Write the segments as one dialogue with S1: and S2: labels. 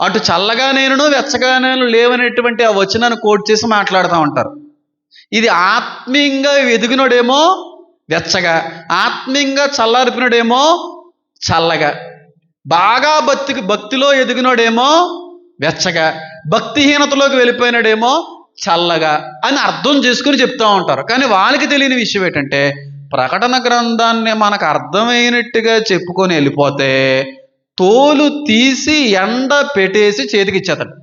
S1: అటు చల్లగా నేను వెచ్చగా నేను లేవనేటువంటి ఆ వచనాన్ని కోట్ చేసి మాట్లాడుతూ ఉంటారు. ఇది ఆత్మీయంగా ఎదిగినోడేమో వెచ్చగా ఆత్మీయంగా చల్లారిపినడేమో చల్లగా బాగా భక్తికి భక్తిలో ఎదిగినోడేమో వెచ్చగా భక్తిహీనతలోకి వెళ్ళిపోయినాడేమో చల్లగా అని అర్థం చేసుకుని చెప్తూ ఉంటారు. కానీ వాళ్ళకి తెలియని విషయం ఏంటంటే ప్రకటన గ్రంథాన్ని మనకు అర్థమైనట్టుగా చెప్పుకొని వెళ్ళిపోతే తోలు తీసి ఎండ పెట్టేసి చేతికి ఇచ్చేతాడు.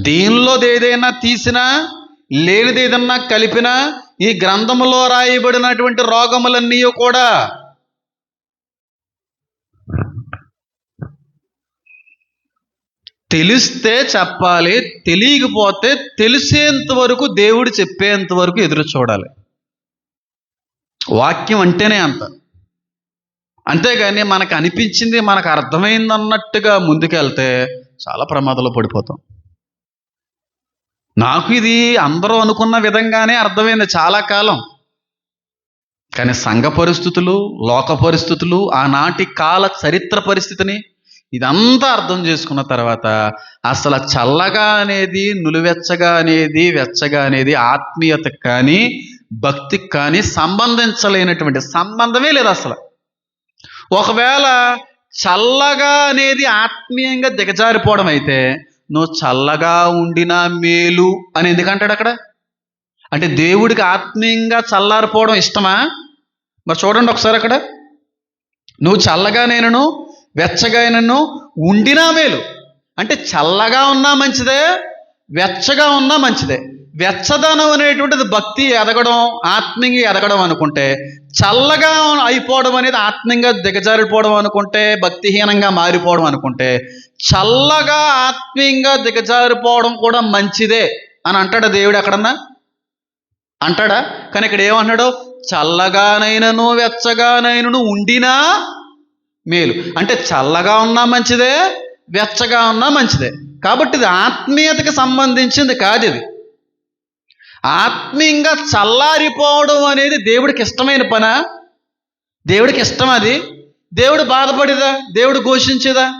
S1: దీనిలో ఏదైనా తీసినా లేనిది ఏదన్నా కలిపినా ఈ గ్రంథములో రాయబడినటువంటి రోగములన్నీ కూడా తెలిస్తే చెప్పాలి తెలియకపోతే తెలిసేంత వరకు దేవుడు చెప్పేంత వరకు ఎదురు చూడాలి. వాక్యం అంటేనే అంత. అంతేగాని మనకు అనిపించింది మనకు అర్థమైంది అన్నట్టుగా ముందుకెళ్తే చాలా ప్రమాదంలో పడిపోతాం. నాకు ఇది అందరూ అనుకున్న విధంగానే అర్థమైంది చాలా కాలం. కానీ సంఘ పరిస్థితులు లోక పరిస్థితులు ఆనాటి కాల చరిత్ర పరిస్థితిని ఇదంతా అర్థం చేసుకున్న తర్వాత అసలు చల్లగా అనేది నులివెచ్చగా అనేది వెచ్చగా అనేది ఆత్మీయతకు కానీ భక్తికి కానీ సంబంధించలేనటువంటి సంబంధమే లేదు అసలు. ఒకవేళ చల్లగా అనేది ఆత్మీయంగా దిగజారిపోవడం అయితే నువ్వు చల్లగా ఉండినా మేలు అని ఎందుకంటాడు అక్కడ? అంటే దేవుడికి ఆత్మీయంగా చల్లారిపోవడం ఇష్టమా? మరి చూడండి ఒకసారి అక్కడ. నువ్వు చల్లగా నేనను వెచ్చగా నేను ఉండినా మేలు. అంటే చల్లగా ఉన్నా మంచిదే వెచ్చగా ఉన్నా మంచిదే. వెచ్చదనం అనేటువంటిది భక్తి ఎదగడం ఆత్మీయంగా ఎదగడం అనుకుంటే చల్లగా అయిపోవడం అనేది ఆత్మీయంగా దిగజారిపోవడం అనుకుంటే భక్తిహీనంగా మారిపోవడం అనుకుంటే చల్లగా ఆత్మీయంగా దిగజారిపోవడం కూడా మంచిదే అని అంటాడా దేవుడు ఎక్కడన్నా? అంటాడా? కానీ ఇక్కడ ఏమన్నాడు చల్లగానైనను వెచ్చగానైనను ఉండినా మేలు. అంటే చల్లగా ఉన్నా మంచిదే వెచ్చగా ఉన్నా మంచిదే. కాబట్టి ఇది ఆత్మీయతకి సంబంధించింది కాదు ఇది. ఆత్మీయంగా చల్లారిపోవడం అనేది దేవుడికి ఇష్టమైన పనా? దేవుడికి ఇష్టం అది? దేవుడు బాధపడిదా? దేవుడు ఘోషించేదా?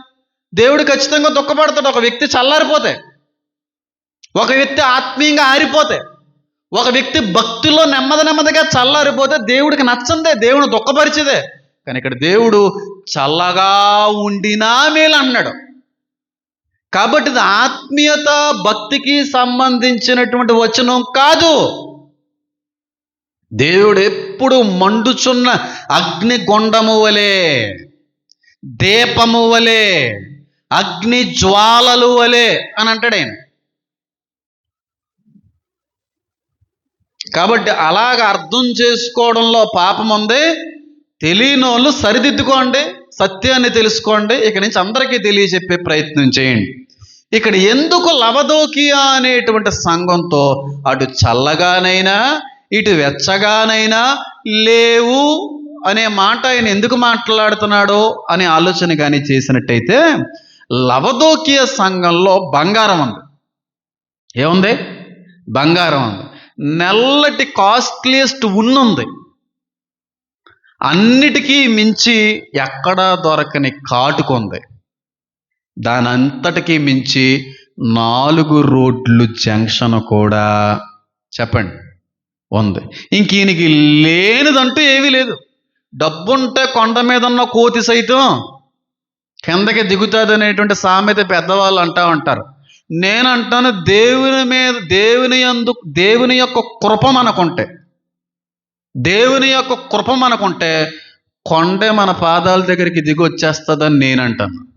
S1: దేవుడు ఖచ్చితంగా దుఃఖపడతాడు. ఒక వ్యక్తి చల్లారిపోతే ఒక వ్యక్తి ఆత్మీయంగా ఆరిపోతే ఒక వ్యక్తి భక్తిలో నెమ్మది నెమ్మదిగా చల్లారిపోతే దేవుడికి నచ్చందే దేవుడు దుఃఖపరిచేదే. కానీ ఇక్కడ దేవుడు చల్లగా ఉండినా మేలు అన్నాడు కాబట్టి ఇది ఆత్మీయత భక్తికి సంబంధించినటువంటి వచనం కాదు. దేవుడు ఎప్పుడు మండుచున్న అగ్ని గొండము వలె దీపము వలె అగ్ని జ్వాలలు వలె అని అంటాడు ఆయన. కాబట్టి అలాగ అర్థం చేసుకోవడంలో పాపం ఉంది. తెలియని వాళ్ళు సరిదిద్దుకోండి సత్యాన్ని తెలుసుకోండి. ఇక నుంచి అందరికీ తెలియజెప్పే ప్రయత్నం చేయండి. ఇక్కడ ఎందుకు లవదోకియా అనేటువంటి సంఘంతో అటు చల్లగానైనా ఇటు వెచ్చగానైనా లేవు అనే మాట ఆయన ఎందుకు మాట్లాడుతున్నాడో అనే ఆలోచన కానీ చేసినట్టయితే లవదోకియ సంఘంలో బంగారం ఉంది. ఏముంది? బంగారం ఉంది. నల్లటి కాస్ట్లీయెస్ట్ ఉన్నుంది అన్నిటికీ మించి ఎక్కడా దొరకని కాటుకుంది దానంతటికీ మించి నాలుగు రోడ్లు జంక్షన్ కూడా. చెప్పండి. ఉంది. ఇంక ఈయనకి లేనిదంటూ ఏమీ లేదు. డబ్బుంటే కొండ మీద ఉన్న కోతి సైతం కిందకి దిగుతుంది అనేటువంటి సామెత పెద్దవాళ్ళు అంటా ఉంటారు. నేను అంటాను దేవుని మీద దేవుని ఎందు దేవుని యొక్క కృప మనకుంటే దేవుని యొక్క కృప మనకుంటే కొండే మన పాదాల దగ్గరికి దిగి వచ్చేస్తుందని నేను అంటాను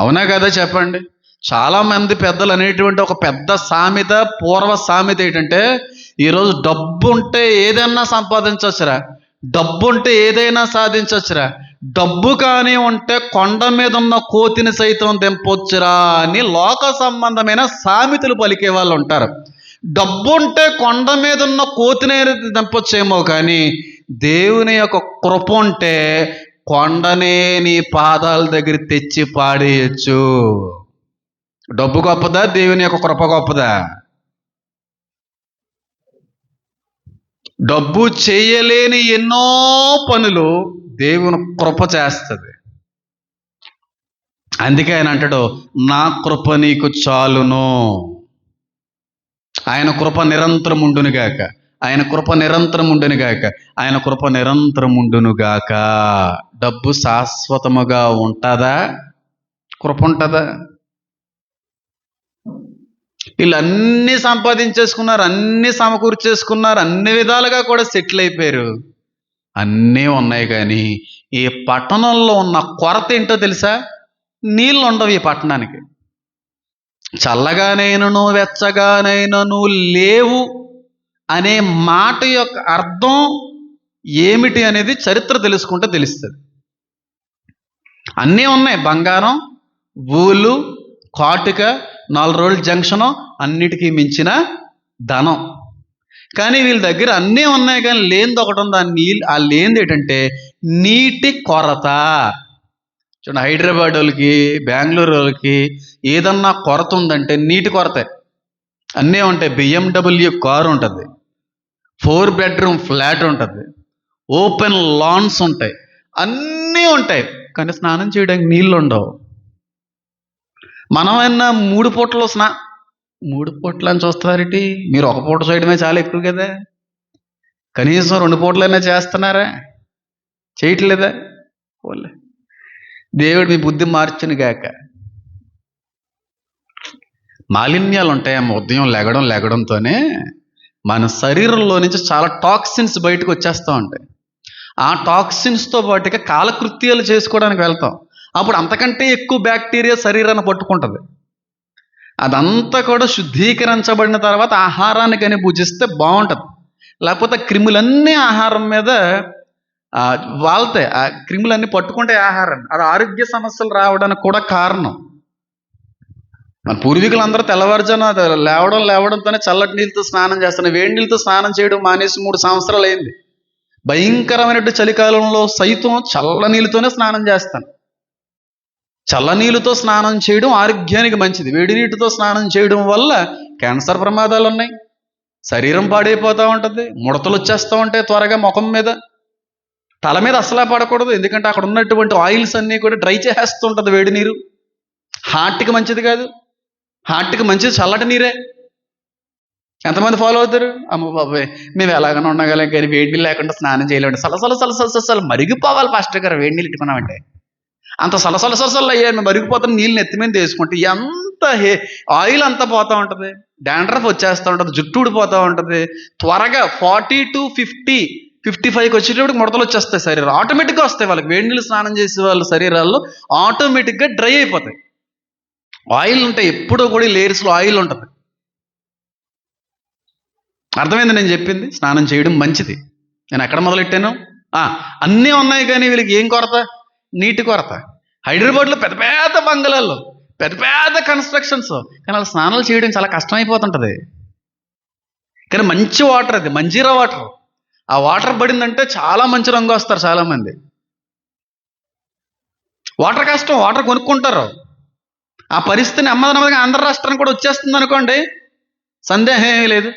S1: అవునా కదా చెప్పండి? చాలామంది పెద్దలు అనేటువంటి ఒక పెద్ద సామెత పూర్వ సామెత ఏంటంటే ఈరోజు డబ్బు ఉంటే ఏదైనా సంపాదించవచ్చురా. డబ్బు ఉంటే ఏదైనా సాధించవచ్చురా. డబ్బు కానీ ఉంటే కొండ మీద ఉన్న కోతిని సైతం దింపొచ్చురా అని లోక సంబంధమైన సామెతలు పలికే వాళ్ళు ఉంటారు. డబ్బు ఉంటే కొండ మీద ఉన్న కోతిని దింపొచ్చేమో కానీ దేవుని యొక్క కృప ఉంటే కొండనే నీ పాదాల దగ్గర తెచ్చి పాడేయచ్చు డబ్బు గొప్పదా? దేవుని యొక్క కృప గొప్పదా? డబ్బు చేయలేని ఎన్నో పనులు దేవుని కృప చేస్తుంది. అందుకే ఆయన అంటాడు నా కృప నీకు చాలును. ఆయన కృప నిరంతరం ఉండునుగాక ఆయన కృప నిరంతరం ఉండునుగాక ఆయన కృప నిరంతరం ఉండును గాక డబ్బు శాశ్వతముగా ఉంటుందా? కృప ఉంటుందా వీళ్ళు అన్ని సంపాదించేసుకున్నారు అన్ని సమకూర్చేసుకున్నారు అన్ని విధాలుగా కూడా సెటిల్ అయిపోయారు. అన్నీ ఉన్నాయి కానీ ఈ పట్టణంలో ఉన్న కొరత ఏంటో తెలుసా? నీళ్ళు ఉండవు ఈ పట్టణానికి. చల్లగానైనను వెచ్చగానైనను లేవు. అనే మాట యొక్క అర్థం ఏమిటి అనేది చరిత్ర తెలుసుకుంటే తెలుస్తుంది. అన్నీ ఉన్నాయి. బంగారం ఊళ్ళు కాటుక నాలుగు రోజుల జంక్షను అన్నిటికీ మించిన ధనం. కానీ వీళ్ళ దగ్గర అన్నీ ఉన్నాయి కానీ లేనిది ఒకటి ఉంది. ఆ నీళ్ళు ఆ లేనిది ఏంటంటే నీటి కొరత. చూడండి హైదరాబాద్ వాళ్ళకి బెంగళూరు వాళ్ళకి ఏదన్నా కొరత ఉందంటే నీటి కొరతే. అన్నీ ఉంటాయి. బిఎండబ్ల్యూ కారు ఉంటుంది. ఫోర్ బెడ్రూమ్ ఫ్లాట్ ఉంటుంది. ఓపెన్ లాన్స్ ఉంటాయి. అన్నీ ఉంటాయి. కానీ స్నానం చేయడానికి నీళ్ళు ఉండవు. మనమైనా మూడు పూటలు స్నా మూడు పూటలు అని చూస్తారేటి? మీరు ఒక పూట చేయడమే చాలా ఎక్కువ కదా. కనీసం రెండు పూటలైనా చేస్తున్నారా? చేయట్లేదా? పోలే దేవుడు మీ బుద్ధి మార్చును గాక. మాలిన్యాలు ఉంటాయమ్మ ఉదయం లెగడం లెగడంతోనే మన శరీరంలో నుంచి చాలా టాక్సిన్స్ బయటకు వచ్చేస్తూ ఉంటాయి. ఆ టాక్సిన్స్తో పాటుగా కాలకృత్యాలు చేసుకోవడానికి వెళ్తాం. అప్పుడు అంతకంటే ఎక్కువ బ్యాక్టీరియా శరీరాన్ని పట్టుకుంటుంది. అదంతా కూడా శుద్ధీకరించబడిన తర్వాత ఆహారాన్ని కానీ పూజిస్తే బాగుంటుంది. లేకపోతే క్రిములన్నీ ఆహారం మీద వాళ్తాయి. ఆ క్రిములన్నీ పట్టుకుంటే ఆహారాన్ని. అది ఆరోగ్య సమస్యలు రావడానికి కూడా కారణం. మన పూర్వీకులు అందరూ తెల్లవారుజాన లేవడం లేవడంతోనే చల్లటి నీళ్ళతో స్నానం చేస్తున్నారు వేడి నీళ్ళతో స్నానం చేయడం మానేసి మూడు సంవత్సరాలు అయింది. భయంకరమైనటువంటి చలికాలంలో సైతం చల్ల నీళ్ళతోనే స్నానం చేస్తాను. చల్ల నీళ్ళతో స్నానం చేయడం ఆరోగ్యానికి మంచిది. వేడి నీటితో స్నానం చేయడం వల్ల క్యాన్సర్ ప్రమాదాలు ఉన్నాయి శరీరం పాడైపోతూ ఉంటుంది. ముడతలు వచ్చేస్తూ ఉంటాయి త్వరగా ముఖం మీద. తల మీద అసలా పడకూడదు. ఎందుకంటే అక్కడ ఉన్నటువంటి ఆయిల్స్ అన్నీ కూడా డ్రై చేసేస్తుంటుంది వేడి నీరు. హార్ట్కి మంచిది కాదు. హార్ట్కి మంచిది చల్లటి నీరే. ఎంతమంది ఫాలో అవుతారు? అమ్మ బాబాయ్ మేము ఎలాగైనా ఉండగలం కానీ వేడి నీళ్ళు లేకుండా స్నానం చేయలేము సలసల సలసల సలసలు మరిగిపోవాలి పాస్టర్ గారు వేడి నీళ్ళు ఇట్టుకున్నామంటే. అంత సలసల సలసలు అయ్యాయి మరిగిపోతున్న నీళ్ళు నెత్తి మీద వేసుకుంటే ఎంత హే ఆయిల్ అంతా పోతూ ఉంటుంది. డాండ్రఫ్ వచ్చేస్తూ ఉంటుంది జుట్టు ఊడిపోతూ ఉంటుంది. త్వరగా ఫార్టీ టు ఫిఫ్టీ ఫిఫ్టీ ఫైవ్కి వచ్చేటప్పుడు ముడతలు వచ్చేస్తాయి శరీరం ఆటోమేటిక్గా వస్తాయి వాళ్ళకి. వేడి నీళ్ళు స్నానం చేసే వాళ్ళ శరీరాల్లో ఆటోమేటిక్గా డ్రై అయిపోతాయి. ఆయిల్ ఉంటాయి ఎప్పుడూ కూడా లేయర్స్లో ఆయిల్ ఉంటుంది. అర్థమైంది నేను చెప్పింది? స్నానం చేయడం మంచిది. నేను ఎక్కడ మొదలెట్టాను? అన్నీ ఉన్నాయి కానీ వీళ్ళకి ఏం కొరత? నీటి కొరత. హైదరాబాద్లో పెద్ద పెద్ద బంగళాల్లో పెద్ద పెద్ద కన్స్ట్రక్షన్స్. కానీ వాళ్ళు స్నానాలు చేయడం చాలా కష్టమైపోతుంటుంది. కానీ మంచి వాటర్ అది మంజీరా వాటర్. ఆ వాటర్ పడిందంటే చాలా మంచి రంగు వస్తారు చాలామంది. వాటర్ కష్టం వాటర్ కొనుక్కుంటారు. ఆ పరిస్థితి నెమ్మది నెమ్మదిగా ఆంధ్ర రాష్ట్రానికి కూడా వచ్చేస్తుంది అనుకోండి సందేహం ఏమీ లేదు.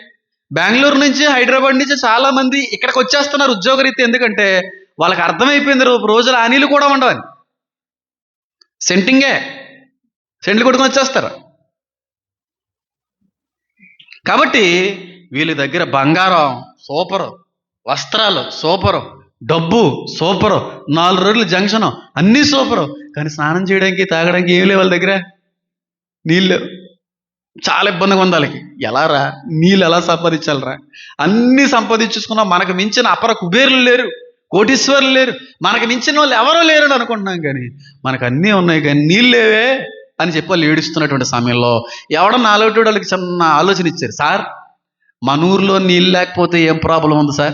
S1: బెంగళూరు నుంచి హైదరాబాద్ నుంచి చాలా మంది ఇక్కడికి వచ్చేస్తున్నారు ఉద్యోగరీత్యా. ఎందుకంటే వాళ్ళకి అర్థమైపోయింది రేపు రోజులు అనీలు కూడా ఉండవని. సెంటింగే. సెంట్లు కొట్టుకొని వచ్చేస్తారు. కాబట్టి వీళ్ళ దగ్గర బంగారం సూపరు వస్త్రాలు సూపరు డబ్బు సూపరు నాలుగు రోజులు జంక్షను అన్నీ సూపరు. కానీ స్నానం చేయడానికి తాగడానికి ఏం లేవు వాళ్ళ దగ్గర. నీళ్ళు. చాలా ఇబ్బందిగా ఉంది వాళ్ళకి. ఎలా రా నీళ్ళు ఎలా సంపాదించాలరా? అన్నీ సంపాదించుకున్నా మనకు మించిన అపర కుబేరులు లేరు. కోటీశ్వరులు లేరు. మనకు మించిన వాళ్ళు ఎవరూ లేరు అని అనుకుంటున్నాం కానీ మనకు అన్నీ ఉన్నాయి కానీ నీళ్ళు లేవే అని చెప్పి వాళ్ళు ఏడుస్తున్నటువంటి సమయంలో ఎవడ నాలుగు వాళ్ళకి చిన్న ఆలోచన ఇచ్చారు. సార్ మన ఊర్లో నీళ్ళు లేకపోతే ఏం ప్రాబ్లం ఉంది సార్?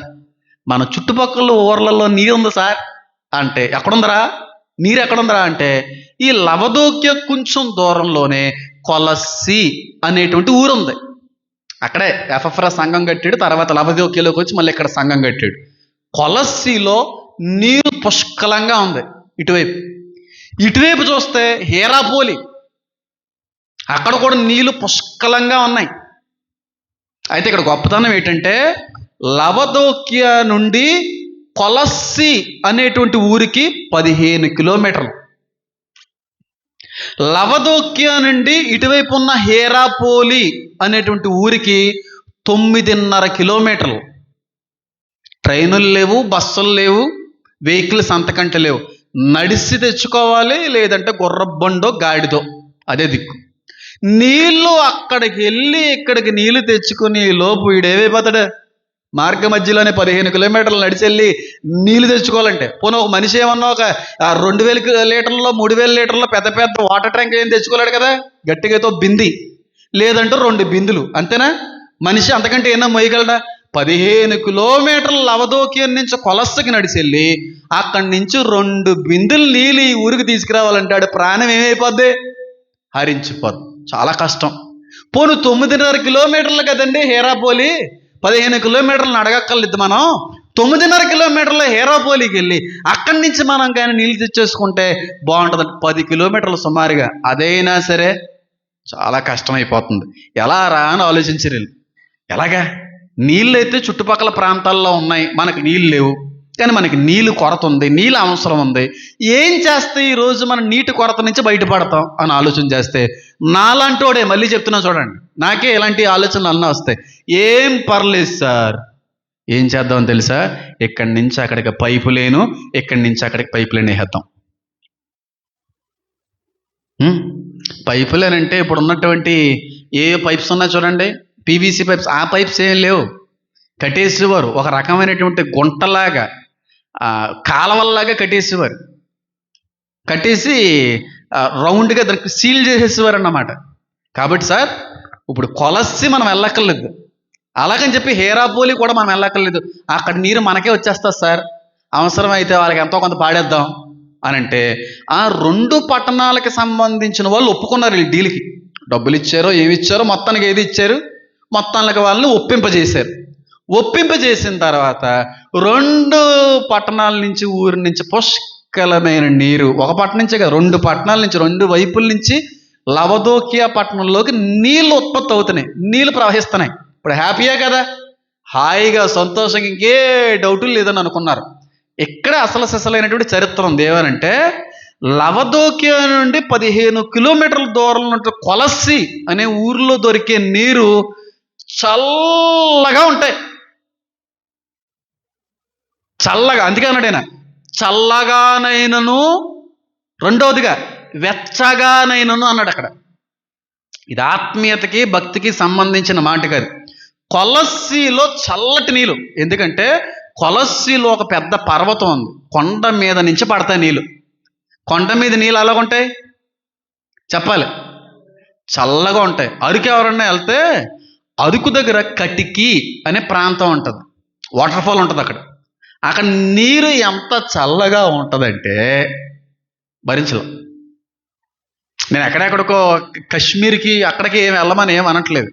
S1: మన చుట్టుపక్కల ఊర్లలో నీరు ఉంది సార్? అంటే ఎక్కడుందరా? నీరు ఎక్కడుందరా అంటే ఈ లవదోక్య కొంచెం దూరంలోనే కొలసి అనేటువంటి ఊరు ఉంది అక్కడే ఎఫ్ఎఫ్రా సంఘం కట్టాడు తర్వాత లవదోక్యలోకి వచ్చి మళ్ళీ ఇక్కడ సంఘం కట్టాడు. కొలసిలో నీరు పుష్కలంగా ఉంది ఇటువైపు. ఇటువైపు చూస్తే హీరాపోలి. అక్కడ కూడా నీళ్ళు పుష్కలంగా ఉన్నాయి. అయితే ఇక్కడ గొప్పతనం ఏంటంటే లవదోక్య నుండి కొలస్సి అనేటువంటి ఊరికి పదిహేను కిలోమీటర్లు. లవదోక్య నుండి ఇటువైపు ఉన్న హేరాపోలి అనేటువంటి ఊరికి తొమ్మిదిన్నర కిలోమీటర్లు. ట్రైనులు లేవు బస్సులు లేవు వెహికల్స్ అంతకంటే లేవు. నడిసి తెచ్చుకోవాలి లేదంటే గుర్రబండో గాడిదో అదే దిక్కు. నీళ్ళు అక్కడికి వెళ్ళి ఇక్కడికి నీళ్ళు తెచ్చుకుని లోపు వీడేమైపోతాడు మార్గ మధ్యలోనే పదిహేను కిలోమీటర్లు నడిచెళ్ళి నీళ్ళు నీళ్ళు తెచ్చుకోవాలంటే. పోనీ ఒక మనిషి ఏమన్నా ఒక రెండు వేల కి- లీటర్లో మూడు వేల లీటర్లో పెద్ద పెద్ద వాటర్ ట్యాంక్ ఏం తెచ్చుకోలేడు కదా? గట్టిగాతో బింది. లేదంటే రెండు బిందులు. అంతేనా? మనిషి అంతకంటే ఏమన్నా మోయగలడా? పదిహేను కిలోమీటర్ల అవధోక్యం నుంచి కొలస్సకి నడిచెళ్ళి అక్కడి నుంచి రెండు బిందులు నీళ్ళు ఈ ఊరికి తీసుకురావాలంటాడు. ప్రాణం ఏమైపోద్ది? హరించిపోద్ది. చాలా కష్టం. పోను తొమ్మిదిన్నర కిలోమీటర్లు కదండి హేరాపోలి. పదిహేను కిలోమీటర్లు అడగక్కర్లేదు మనం. తొమ్మిదిన్నర కిలోమీటర్ల హేరాపోలికి వెళ్ళి అక్కడి నుంచి మనం కానీ నీళ్ళు తెచ్చేసుకుంటే బాగుంటుంది. పది కిలోమీటర్లు సుమారుగా. అదైనా సరే చాలా కష్టమైపోతుంది. ఎలా రా అని ఆలోచించరు ఎలాగా? నీళ్ళు అయితే చుట్టుపక్కల ప్రాంతాల్లో ఉన్నాయి. మనకు నీళ్ళు లేవు. కానీ మనకి నీళ్ళు కొరత ఉంది నీళ్ళు అవసరం ఉంది. ఏం చేస్తే ఈ రోజు మనం నీటి కొరత నుంచి బయటపడతాం అని ఆలోచన చేస్తే నాలాంటోడే మళ్ళీ చెప్తున్నా చూడండి. నాకే ఇలాంటి ఆలోచనలు అన్న వస్తాయి. ఏం పర్లేదు సార్. ఏం చేద్దాం తెలుసా? ఇక్కడి నుంచి అక్కడికి పైపు లేను ఇక్కడి నుంచి అక్కడికి పైపు లేని వేసేద్దాం పైపు లేనంటే ఇప్పుడు ఉన్నటువంటి ఏ పైప్స్ ఉన్నా చూడండి. పీవీసీ పైప్స్ ఆ పైప్స్ ఏం లేవు. కట్టేసేవారు. ఒక రకమైనటువంటి గుంటలాగా. కాలవల్లాగా కట్టేసేవారు. కట్టేసి రౌండ్గా దానికి సీల్ చేసేసేవారు అన్నమాట కాబట్టి సార్ ఇప్పుడు కొలసి మనం వెళ్ళక్కర్లేదు. అలాగని చెప్పి హేరాపోలి కూడా మనం వెళ్ళక్కర్లేదు. అక్కడ నీరు మనకే వచ్చేస్తుంది సార్. అవసరమైతే వాళ్ళకి ఎంతో కొంత పాడేద్దాం అని అంటే ఆ రెండు పట్టణాలకి సంబంధించిన వాళ్ళు ఒప్పుకున్నారు ఈ డీల్కి. డబ్బులు ఇచ్చారో ఏమి ఇచ్చారో మొత్తానికి ఏది ఇచ్చారు మొత్తానికి వాళ్ళని ఒప్పింపజేశారు. ఒప్పింపజేసిన తర్వాత రెండు పట్టణాల నుంచి ఊరి నుంచి పుష్కలమైన నీరు ఒక పట్టణం నుంచే కదా రెండు పట్టణాల నుంచి రెండు వైపుల నుంచి లవదోకియా పట్టణంలోకి నీళ్ళు ఉత్పత్తి అవుతున్నాయి నీళ్ళు ప్రవహిస్తున్నాయి. ఇప్పుడు హ్యాపీయే కదా? హాయిగా సంతోషంగా ఇంకే డౌట్లు లేదని అనుకున్నారు. ఇక్కడ అసలు సిసలైనటువంటి చరిత్ర ఉంది. ఏమనంటే లవదోకియా నుండి పదిహేను కిలోమీటర్ల దూరంలో కొలసి అనే ఊరిలో దొరికే నీరు చల్లగా ఉంటాయి. చల్లగా అందుకే అన్నాడు ఆయన చల్లగానైనను రెండవదిగా వెచ్చగానైనను అన్నాడు అక్కడ. ఇది ఆత్మీయతకి భక్తికి సంబంధించిన మాట కాదు. కొలస్సీలో చల్లటి నీళ్ళు ఎందుకంటే కొలస్సీలో ఒక పెద్ద పర్వతం ఉంది. కొండ మీద నుంచి పడతాయి నీళ్ళు. కొండ మీద నీళ్ళు అలాగ ఉంటాయి? చెప్పాలి. చల్లగా ఉంటాయి. అరుకు ఎవరన్నా వెళ్తే అరుకు దగ్గర కటికి అనే ప్రాంతం ఉంటుంది. వాటర్ఫాల్ ఉంటుంది అక్కడ. అక్కడ నీరు ఎంత చల్లగా ఉంటుందంటే భరించలేం. నేను ఎక్కడెక్కడికో కాశ్మీర్కి అక్కడికి ఏం వెళ్ళమని ఏం అనట్లేదు.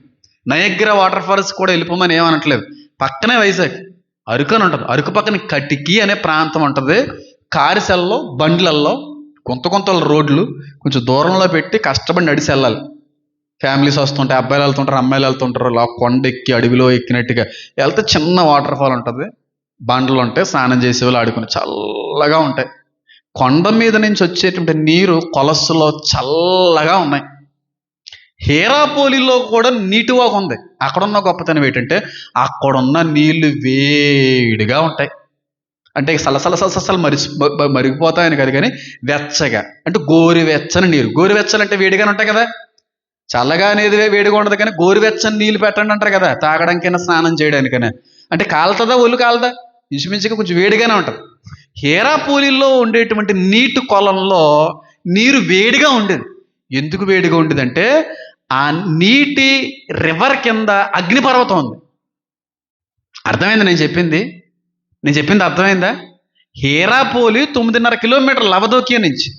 S1: నయగ్ర వాటర్ ఫాల్స్ కూడా వెళ్ళిపోమని ఏం అనట్లేదు. పక్కనే వైజాగ్. అరకు అని ఉంటుంది. అరకు పక్కన కటికి అనే ప్రాంతం ఉంటుంది. కారిసెల్లో బండ్లల్లో కొంత కొంత రోడ్లు కొంచెం దూరంలో పెట్టి కష్టపడి నడిచి వెళ్ళాలి. ఫ్యామిలీస్ వస్తుంటాయి అబ్బాయిలు వెళ్తుంటారు అమ్మాయిలు వెళ్తుంటారు లా కొండ ఎక్కి అడవిలో ఎక్కినట్టుగా వెళ్తే చిన్న వాటర్ ఫాల్ ఉంటుంది. బండలు ఉంటాయి స్నానం చేసే వాళ్ళు ఆడుకుని చల్లగా ఉంటాయి. కొండ మీద నుంచి వచ్చేటువంటి నీరు కొలస్సులో చల్లగా ఉన్నాయి. హేరాపోలిలో కూడా నీటి ఉంది. అక్కడున్న గొప్పతనం ఏంటంటే అక్కడున్న నీళ్ళు వేడిగా ఉంటాయి. అంటే సలసల సలసలు మరిచి మరిగిపోతాయని కాదు కానీ వెచ్చగా అంటే గోరువెచ్చని నీరు. గోరువెచ్చలు అంటే వేడిగానే ఉంటాయి కదా. చల్లగా అనేది వేడిగా ఉండదు కానీ గోరువెచ్చని నీళ్ళు పెట్టండి అంటారు కదా. తాగడానికైనా స్నానం చేయడానికైనా. అంటే కాలుతుందా ఒళ్ళు కాలదా? ఇంచుమించుగా కొంచెం వేడిగానే ఉంటుంది హేరాపూలిలో ఉండేటువంటి నీటి కొలంలో నీరు వేడిగా ఉండేది. ఎందుకు వేడిగా ఉండేదంటే ఆ నీటి రివర్ కింద అగ్నిపర్వతం ఉంది. అర్థమైంది నేను చెప్పింది? నేను చెప్పింది అర్థమైందా? హేరాపోలి తొమ్మిదిన్నర కిలోమీటర్ లవదోకియా నుంచి.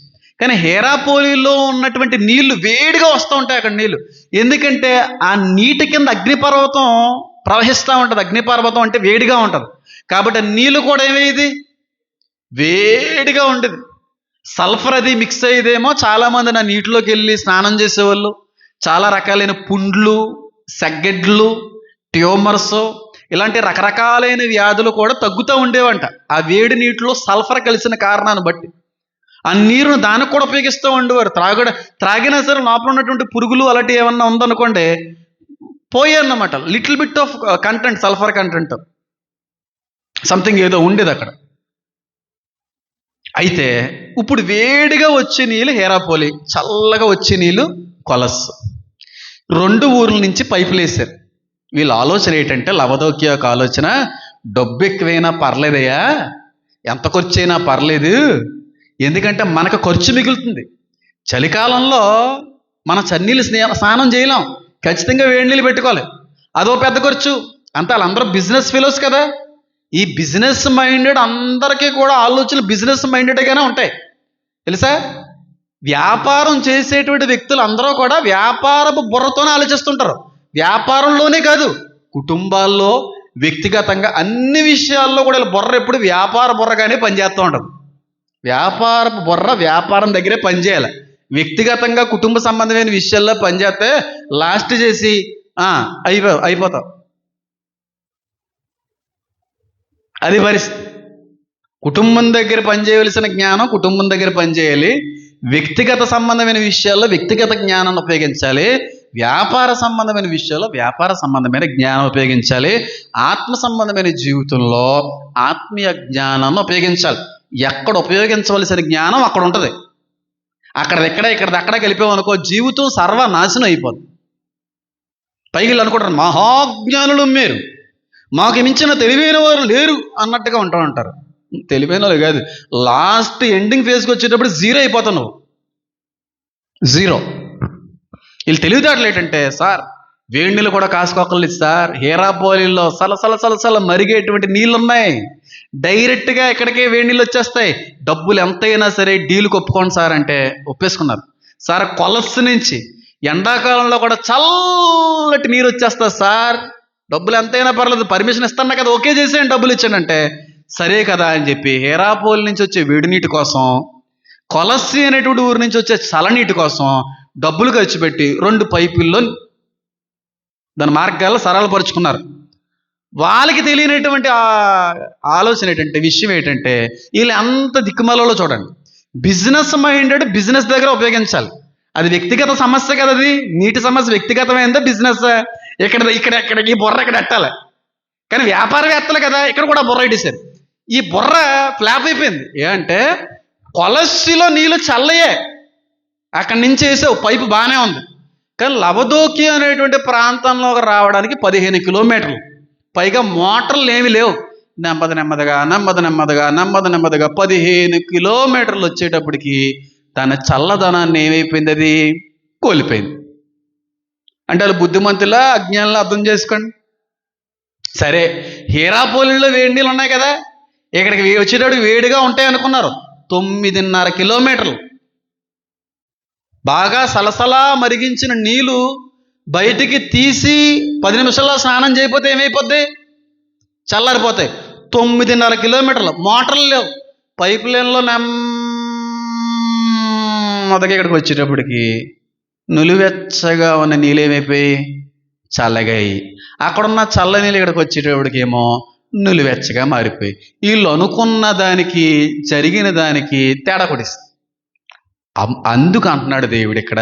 S1: కానీ హేరాపోలిలో ఉన్నటువంటి నీళ్ళు వేడిగా వస్తూ ఉంటాయి అక్కడ నీళ్ళు. ఎందుకంటే ఆ నీటి కింద అగ్నిపర్వతం ప్రవహిస్తూ ఉంటుంది. అగ్నిపర్వతం అంటే వేడిగా ఉంటుంది. కాబట్టి నీళ్ళు కూడా ఏమయ్యేది? వేడిగా ఉండేది. సల్ఫర్ అది మిక్స్ అయ్యేదేమో చాలామంది నా నీటిలోకి వెళ్ళి స్నానం చేసేవాళ్ళు. చాలా రకాలైన పుండ్లు సెగ్గెడ్లు ట్యూమర్స్ ఇలాంటి రకరకాలైన వ్యాధులు కూడా తగ్గుతూ ఉండేవంట. ఆ వేడి నీటిలో సల్ఫర్ కలిసిన కారణాన్ని బట్టి. ఆ నీరును దానికి కూడా ఉపయోగిస్తూ ఉండేవారు. త్రాగడ త్రాగినా సరే లోపల ఉన్నటువంటి పురుగులు అలాంటివి ఏమన్నా ఉందనుకోండి పోయాయన్నమాట. Little bit of content sulphur content something ఏదో ఉండేది అక్కడ. అయితే ఇప్పుడు వేడిగా వచ్చే నీళ్ళు హేరాపోలి చల్లగా వచ్చే నీళ్ళు కొలస్ రెండు ఊర్ల నుంచి పైపులు వేశారు. వీళ్ళ ఆలోచన ఏంటంటే లవదోక్య యొక్క ఆలోచన డబ్బు ఎక్కువైనా పర్లేదయ్యా ఎంత ఖర్చు అయినా పర్లేదు. ఎందుకంటే మనకు ఖర్చు మిగులుతుంది. చలికాలంలో మన చన్నీళ్ళు స్నే- స్నానం చేయలేం. ఖచ్చితంగా వేడి నీళ్ళు పెట్టుకోవాలి. అదో పెద్ద ఖర్చు. అంత వాళ్ళందరూ బిజినెస్ ఫెలోస్ కదా. ఈ బిజినెస్ మైండెడ్ అందరికీ కూడా ఆలోచనలు బిజినెస్ మైండెడ్గానే ఉంటాయి. తెలుసా? వ్యాపారం చేసేటువంటి వ్యక్తులు అందరూ కూడా వ్యాపారపు బుర్రతోనే ఆలోచిస్తుంటారు. వ్యాపారంలోనే కాదు కుటుంబాల్లో వ్యక్తిగతంగా అన్ని విషయాల్లో కూడా బుర్ర ఎప్పుడు వ్యాపార బుర్రగానే పనిచేస్తూ ఉంటారు. వ్యాపారపు బుర్ర వ్యాపారం దగ్గరే పనిచేయాలి. వ్యక్తిగతంగా కుటుంబ సంబంధమైన విషయాల్లో పనిచేస్తే లాస్ట్ చేసి అయిపో అయిపోతాం. అది పరిస్థితి కుటుంబం దగ్గర పనిచేయవలసిన జ్ఞానం కుటుంబం దగ్గర పనిచేయాలి. వ్యక్తిగత సంబంధమైన విషయాల్లో వ్యక్తిగత జ్ఞానాన్ని ఉపయోగించాలి. వ్యాపార సంబంధమైన విషయాల్లో వ్యాపార సంబంధమైన జ్ఞానం ఉపయోగించాలి. ఆత్మ సంబంధమైన జీవితంలో ఆత్మీయ జ్ఞానాన్ని ఉపయోగించాలి. ఎక్కడ ఉపయోగించవలసిన జ్ఞానం అక్కడ ఉంటుంది. అక్కడ ఎక్కడ ఇక్కడ అక్కడ కలిపామనుకో జీవితం సర్వనాశనం అయిపోద్ది. పైకి అనుకుంటారు మహాజ్ఞానులు మీరు. మాకు మించిన తెలివైన వారు లేరు అన్నట్టుగా ఉంటా ఉంటారు. తెలివైన వాళ్ళు కాదు. లాస్ట్ ఎండింగ్ ఫేజ్కి వచ్చేటప్పుడు జీరో అయిపోతావు నువ్వు జీరో వీళ్ళు తెలివితేటలు ఏంటంటే సార్ వేడి నీళ్ళు కూడా కాసుకోకలేదు సార్. హీరాపోలిలో సలసల సలసల మరిగేటువంటి నీళ్ళు ఉన్నాయి డైరెక్ట్గా ఇక్కడికే వేడి నీళ్ళు వచ్చేస్తాయి. డబ్బులు ఎంతైనా సరే డీలు ఒప్పుకోండి సార్ అంటే ఒప్పేసుకున్నారు. సార్ కొలస్సు నుంచి ఎండాకాలంలో కూడా చల్లటి నీరు వచ్చేస్తుంది సార్. డబ్బులు ఎంతైనా పర్లేదు పర్మిషన్ ఇస్తాను కదా ఓకే చేసేయండి డబ్బులు ఇచ్చానంటే సరే కదా అని చెప్పి హేరాపోల్ నుంచి వచ్చే వేడి నీటి కోసం కొలస్సి అనేటువంటి ఊరి నుంచి వచ్చే చలనీటి కోసం డబ్బులు ఖర్చు పెట్టి రెండు పైపుల్లో దాని మార్గాల్లో సరళపరుచుకున్నారు వాళ్ళకి తెలియనటువంటి ఆలోచన ఏంటంటే విషయం ఏంటంటే వీళ్ళు అంత దిక్కుమలలో చూడండి. బిజినెస్ మైండెడ్ బిజినెస్ దగ్గర ఉపయోగించాలి. అది వ్యక్తిగత సమస్య కదా అది నీటి సమస్య వ్యక్తిగతమైందా బిజినెస్ ఇక్కడ ఇక్కడ ఇక్కడ ఈ బుర్ర ఇక్కడ ఎట్టాలి కానీ వ్యాపారవేత్తలు కదా ఇక్కడ కూడా బుర్ర ఇటేశారు ఈ బుర్ర ఫ్లాప్ అయిపోయింది. ఏంటంటే కొలస్సిలో నీళ్ళు చల్లయే. అక్కడి నుంచి వేసావు పైపు బాగానే ఉంది. కానీ లవదోకి అనేటువంటి ప్రాంతంలోకి రావడానికి పదిహేను కిలోమీటర్లు. పైగా మోటార్లు ఏమి లేవు. నెమ్మది నెమ్మదిగా నెమ్మది నెమ్మదిగా నెమ్మది నెమ్మదిగా పదిహేను కిలోమీటర్లు వచ్చేటప్పటికి తన చల్లదనాన్ని ఏమైపోయింది అది? కోల్పోయింది. అంటే వాళ్ళు బుద్ధిమంతులా అజ్ఞానంలో అర్థం చేసుకోండి. సరే హీరాపోలిలో వేడి నీళ్ళు ఉన్నాయి కదా ఇక్కడికి వే- వచ్చేటప్పుడు వేడిగా ఉంటాయి అనుకున్నారు. తొమ్మిదిన్నర కిలోమీటర్లు. బాగా సలసలా మరిగించిన నీళ్ళు బయటికి తీసి పది నిమిషాల్లో స్నానం చేయకపోతే ఏమైపోద్ది? చల్లారిపోతాయి. తొమ్మిదిన్నర కిలోమీటర్లు. మోటార్లు లేవు. పైప్ లైన్లో నెమ్మదిగా ఇక్కడికి వచ్చేటప్పటికి నులివెచ్చగా ఉన్న నీళ్ళు ఏమైపోయి? చల్లగాయి అక్కడున్న చల్ల నీళ్ళు ఇక్కడికి వచ్చేటప్పటికేమో నులివెచ్చగా మారిపోయి. వీళ్ళు అనుకున్న దానికి జరిగిన దానికి తేడా కొడిస్తుంది అం- అందుకు అంటున్నాడు దేవుడు ఇక్కడ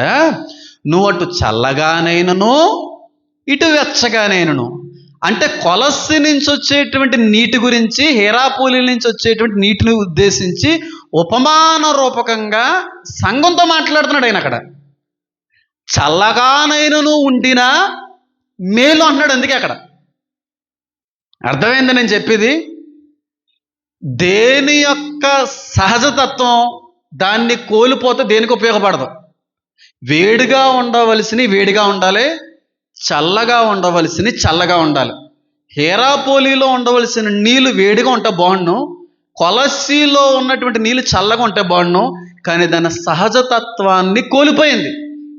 S1: నువ్వు అటు చల్లగానైనను ఇటు వెచ్చగానైనను. అంటే కొలస్సి నుంచి వచ్చేటువంటి నీటి గురించి హేరాపూలి నుంచి వచ్చేటువంటి నీటిని ఉద్దేశించి ఉపమాన రూపకంగా సంఘంతో మాట్లాడుతున్నాడు ఆయన అక్కడ. చల్లగానైనను ఉండినా మేలు అంటున్నాడు అందుకే అక్కడ. అర్థమైంది నేను చెప్పేది? దేని యొక్క సహజతత్వం దాన్ని కోల్పోతే దేనికి ఉపయోగపడదు? వేడిగా ఉండవలసిన వేడిగా ఉండాలి చల్లగా ఉండవలసిన చల్లగా ఉండాలి. హేరాపోలీలో ఉండవలసిన నీళ్ళు వేడిగా ఉంటే బాగుండు కొలసీలో ఉన్నటువంటి నీళ్ళు చల్లగా ఉంటే బాగుండు కానీ దాని సహజతత్వాన్ని కోల్పోయింది.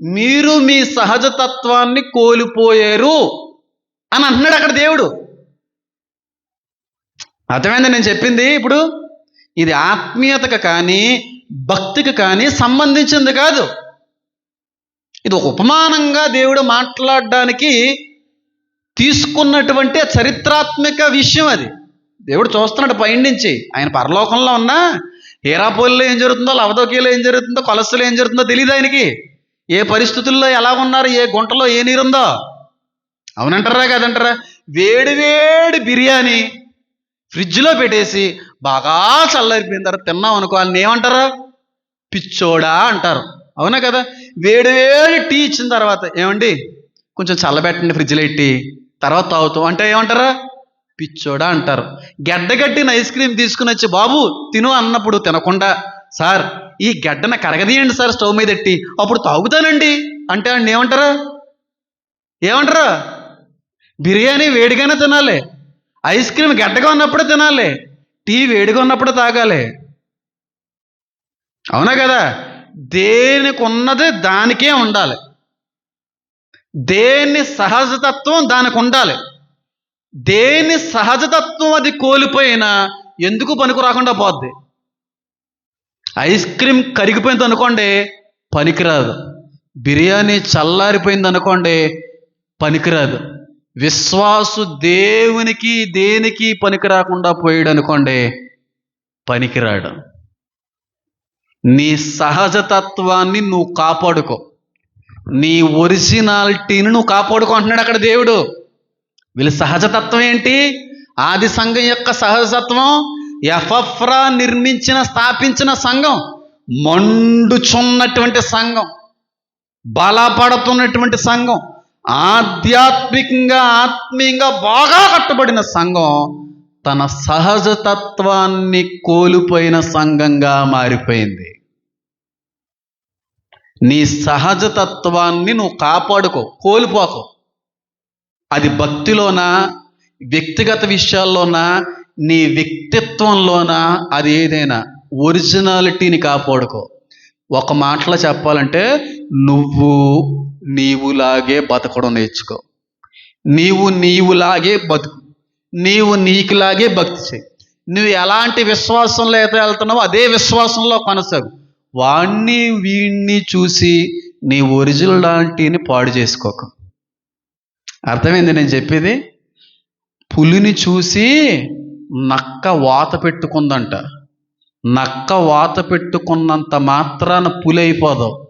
S1: మీరు మీ సహజతత్వాన్ని కోల్పోయారు అని అంటున్నాడు అక్కడ దేవుడు. అర్థమైంది నేను చెప్పింది? ఇప్పుడు ఇది ఆత్మీయతకు కానీ భక్తికి కానీ సంబంధించింది కాదు. ఇది ఒక ఉపమానంగా దేవుడు మాట్లాడడానికి తీసుకున్నటువంటి చరిత్రాత్మక విషయం అది. దేవుడు చూస్తున్నాడు పైనుంచి ఆయన పరలోకంలో ఉన్నా హీరాపోలిలో ఏం జరుగుతుందో లవదోకిలో ఏం జరుగుతుందో కొలస్సులో ఏం జరుగుతుందో తెలియదు ఆయనకి. ఏ పరిస్థితుల్లో ఎలా ఉన్నారు? ఏ గుంటలో ఏ నీరుందో? అవునంటారా? కదంటారా? వేడి వేడి బిర్యానీ ఫ్రిడ్జ్లో పెట్టేసి బాగా చల్లారిపోయిన తర్వాత తిన్నాం అనుకో వాళ్ళని ఏమంటారు? పిచ్చోడా అంటారు. అవునా కదా? వేడివేడి టీ ఇచ్చిన తర్వాత ఏమండి? కొంచెం చల్లబెట్టండి ఫ్రిడ్జ్లో పెట్టి తర్వాత తాగుతాం. అంటే ఏమంటారా? పిచ్చోడా అంటారు. గడ్డగట్టిన ఐస్ క్రీమ్ తీసుకుని వచ్చి బాబు తిను అన్నప్పుడు తినకుండా సార్ ఈ గడ్డన కరగదీయండి సార్ స్టవ్ మీద ఎట్టి. అప్పుడు తాగుతానండి. అంటే అండి ఏమంటారా? ఏమంటారా? బిర్యానీ వేడిగానే తినాలి. ఐస్ క్రీమ్ గడ్డగా ఉన్నప్పుడే తినాలి. టీ వేడిగా ఉన్నప్పుడే తాగాలి. అవునా కదా? దేనికి ఉన్నది దానికే ఉండాలి. దేని సహజతత్వం దానికి ఉండాలి. దేని సహజతత్వం అది కోల్పోయినా ఎందుకు పనికి రాకుండా పోద్ది? ఐస్ క్రీమ్ కరిగిపోయింది అనుకోండి పనికిరాదు. బిర్యానీ చల్లారిపోయింది అనుకోండి పనికిరాదు. విశ్వాసు దేవునికి దేనికి పనికి రాకుండా పోయాడు అనుకోండి పనికిరాడు. నీ సహజతత్వాన్ని నువ్వు కాపాడుకో. నీ ఒరిజినాలిటీని నువ్వు కాపాడుకో అంటున్నాడు అక్కడ దేవుడు. వీళ్ళ సహజతత్వం ఏంటి? ఆది సంఘం యొక్క సహజతత్వం ఎఫఫ్రా నిర్మించిన స్థాపించిన సంఘం మండుచున్నటువంటి సంఘం బలపడుతున్నటువంటి సంఘం ఆధ్యాత్మికంగా ఆత్మీయంగా బాగా కట్టబడిన సంఘం తన సహజతత్వాన్ని కోల్పోయిన సంఘంగా మారిపోయింది. నీ సహజతత్వాన్ని నువ్వు కాపాడుకో కోల్పోకో. అది భక్తిలోనా వ్యక్తిగత విషయాల్లోనా నీ వ్యక్తిత్వంలోన అది ఏదైనా ఒరిజినాలిటీని కాపాడుకో. ఒక మాటలో చెప్పాలంటే నువ్వు నీవులాగే బతకడం నేర్చుకో. నీవు నీవులాగే బతుకు. నీవు నీకులాగే భక్తి చేయి. నువ్వు ఎలాంటి విశ్వాసంలో అయితే వెళ్తున్నావో అదే విశ్వాసంలో కొనసాగు. వాణ్ణి వీణ్ణి చూసి నీ ఒరిజినాలిటీని పాడు చేసుకోకు. అర్థమైంది నేను చెప్పేది? పులిని చూసి నక్క వాత పెట్టుకుందంట. నక్క వాత పెట్టుకున్నంత మాత్రాన పులి అయిపోదావు